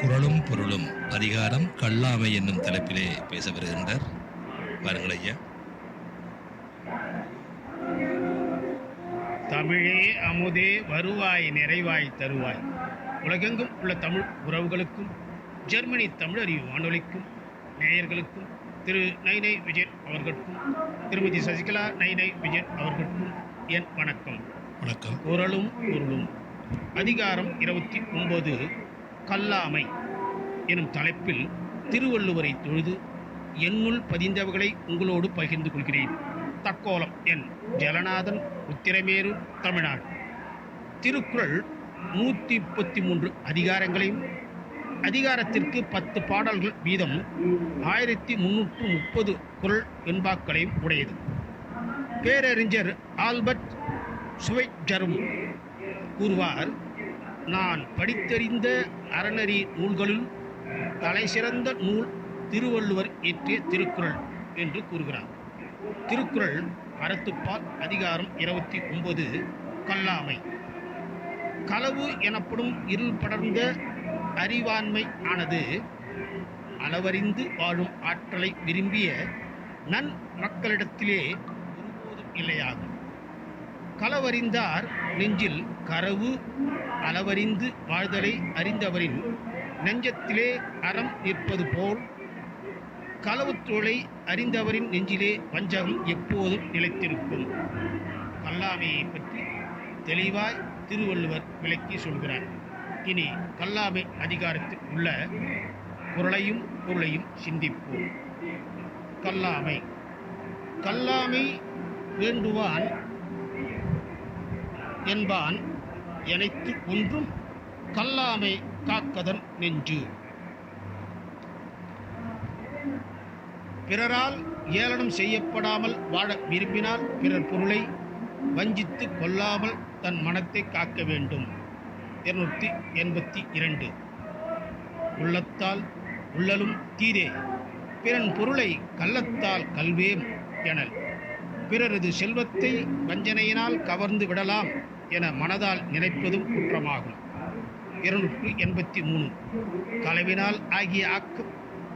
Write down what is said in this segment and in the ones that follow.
குரலும் பொருளும் அதிகாரம் கல்லாமை என்னும் தலைப்பிலே பேச வருகின்றார். வாருங்கள் ஐயா. தமிழே அமுதே வருவாய் நிறைவாய் தருவாய். உலகெங்கும் உள்ள தமிழ் உறவுகளுக்கும் ஜெர்மனி தமிழறிவு வானொலிக்கும் நேயர்களுக்கும் திரு நைனை விஜயன் அவர்களுக்கும் திருமதி சசிகலா நைனை விஜயன் அவர்களுக்கும் என் வணக்கம். வணக்கம். குரலும் பொருளும். அதிகாரம் இருபத்தி ஒன்பது. கல்லாமை எனும் தலைப்பில் திருவள்ளுவரை தொழுது என்னுள் பதிந்தவர்களை உங்களோடு பகிர்ந்து கொள்கிறேன். தக்கோலம் என் ஜலநாதன் உத்திரமேரு தமிழ்நாடு. திருக்குறள் நூற்றி முப்பத்தி மூன்று அதிகாரங்களையும் அதிகாரத்திற்கு பத்து பாடல்கள் வீதம் ஆயிரத்தி முன்னூற்று முப்பது குறள் வெண்பாக்களையும் உடையது. பேரறிஞர் ஆல்பர்ட் சுவைஜரும் கூறுவார் நான் படித்தறிந்த அறநெறி நூல்களுள் தலைசிறந்த நூல் திருவள்ளுவர் இயற்றிய திருக்குறள் என்று கூறுகிறார். திருக்குறள் அறத்துப்பால் அதிகாரம் இருபத்தி ஒன்பது கல்லாமை. களவு எனப்படும் இருள் படர்ந்த அறிவாண்மை ஆனது அளவறிந்து வாழும் ஆற்றலை விரும்பிய நன் மக்களிடத்திலே ஒருபோதும் இல்லையாகும். களவறிந்தார் நெஞ்சில் கரவு அளவறிந்து வாழ்தலை அறிந்தவரின் நெஞ்சத்திலே அறம் நிற்பது போல் களவுத்தொழிலை அறிந்தவரின் நெஞ்சிலே வஞ்சகம் எப்போதும் நிலைத்திருக்கும். கல்லாமையை பற்றி தெளிவாய் திருவள்ளுவர் விளக்கி சொல்கிறார். இனி கல்லாமை அதிகாரத்தில் உள்ள குரலையும் பொருளையும் சிந்திப்போம். கல்லாமை. கல்லாமை வேண்டுவான் என்பான். எனைத்து ஒன்றும் கல்லாமை காக்கதன் நெஞ்சு. பிறரால் ஏளனம் செய்யப்படாமல் வாழ விரும்பினால் பிறர் பொருளை வஞ்சித்து கொள்ளாமல் தன் மனத்தை காக்க வேண்டும். இருநூற்றி எண்பத்தி இரண்டு. உள்ளத்தால் உள்ளலும் தீரே பிறன் பொருளை கள்ளத்தால் கல்வேம் எனல். பிறரது செல்வத்தை வஞ்சனையினால் கவர்ந்து விடலாம் என மனதால் நினைப்பதும் குற்றமாகும். இருநூற்று எண்பத்தி மூணு களவினால் ஆகிய ஆக்கம்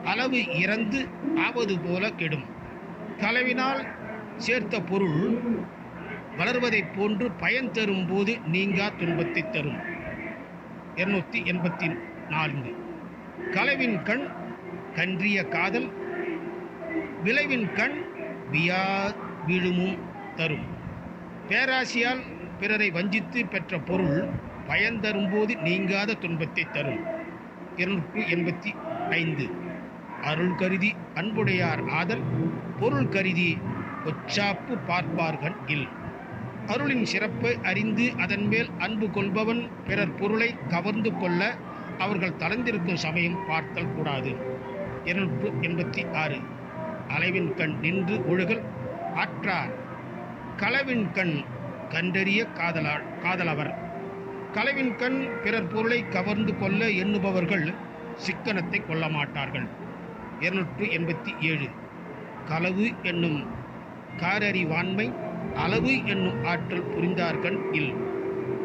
அளவு இறந்து ஆவது போல கெடும். களவினால் சேர்த்த பொருள் வளர்வதைப் போன்று பயன் தரும் போது நீங்கா துன்பத்தை தரும். இருநூற்றி எண்பத்தி நான்கு களவின் கண் கன்றிய காதல் விளைவின் கண் வியா வீழுமும் தரும். பேராசியால் பிறரை வஞ்சித்து பெற்ற பொருள் பயன் தரும்போது நீங்காத துன்பத்தை தரும். இருநூற்று எண்பத்தி ஐந்து. அருள் கருதி அன்புடையார் ஆதல் பொருள் கருதி ஒச்சாப்பு பார்ப்பார்கள் இல். அருளின் சிறப்பை அறிந்து அதன் மேல் அன்பு கொள்பவன் பிறர் பொருளை கவர்ந்து கொள்ள அவர்கள் தளர்ந்திருக்கும் சமயம் பார்த்தல் கூடாது. இருநூற்று எண்பத்தி ஆறு. அளவின் கண் நின்று ஒழுகல் ஆற்றார். களவின் கண் கண்டறிய காதலா காதலவர். களவின் கண் பிறர் பொருளை கவர்ந்து கொள்ள எண்ணுபவர்கள் சிக்கனத்தை கொள்ள மாட்டார்கள் இருநூற்று எண்பத்தி ஏழு. களவு என்னும் காரறிவாண்மை அளவு என்னும் ஆற்றல் புரிந்தார்கள் இல்.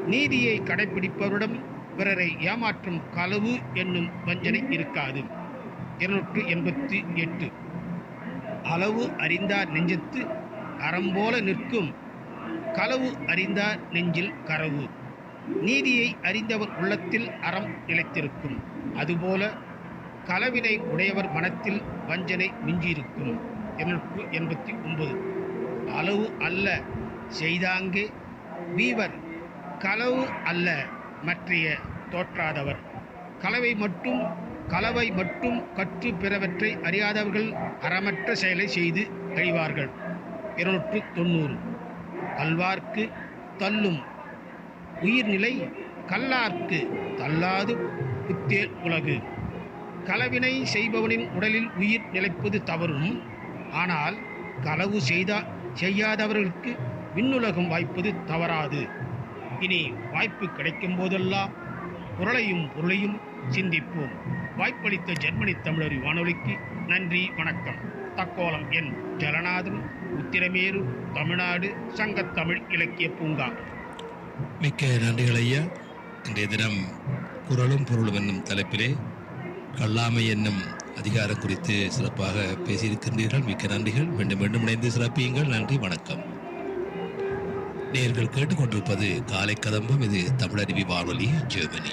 நீதியை கடைபிடிப்பவரிடம் பிறரை ஏமாற்றும் களவு என்னும் வஞ்சனை இருக்காது. இருநூற்று எண்பத்தி எட்டு. அளவு அறிந்தார் நெஞ்சத்து அறம்போல நிற்கும். களவு அறிந்தார் நெஞ்சில் கரவு நீதியை அறிந்தவர் உள்ளத்தில் அறம் நிலைத்திருக்கும். அதுபோல களவினை உடையவர் மனத்தில் வஞ்சனை மிஞ்சியிருக்கும். எண்ணூற்று எண்பத்தி ஒன்பது. அளவு அல்ல செய்தாங்கு வீவர். களவு அல்ல மற்றைய தோற்றாதவர். களவை மட்டும் களவை மட்டும் கற்று பிறவற்றை அறியாதவர்கள் அறமற்ற செயலை செய்து கழிவார்கள் இருநூற்று தொண்ணூறு. கல்வார்க்கு தள்ளும். உயிர்நிலை கல்லார்க்கு தள்ளாது புத்தேல் உலகு. களவினை செய்பவனின் உடலில் உயிர் நிலைப்பது தவறும். ஆனால் களவு செய்தா செய்யாதவர்களுக்கு விண்ணுலகம் வாய்ப்பது தவறாது. இனி வாய்ப்பு கிடைக்கும் போதெல்லாம் குரலையும் பொருளையும் சிந்திப்போம். வாய்ப்பளித்த ஜெர்மனி தமிழறி வானொலிக்கு நன்றி வணக்கம். தக்கோலம் என் ஜலநாதன் உத்திரமேரு தமிழ்நாடு சங்கத்தமிழ் இலக்கிய பூங்கா. மிக்க நன்றிகள் ஐயா. இன்றைய தினம் குரலும் பொருளும் என்னும் தலைப்பிலே கல்லாமை என்னும் அதிகாரம் குறித்து சிறப்பாக பேசியிருக்கின்றீர்கள். மிக்க நன்றிகள். மீண்டும் மீண்டும் இணைந்து சிறப்பியுங்கள். நன்றி வணக்கம். நேர்கள் கேட்டுக்கொண்டிருப்பது காலை கதம்பம். இது தமிழருவி வானொலி ஜெர்மனி.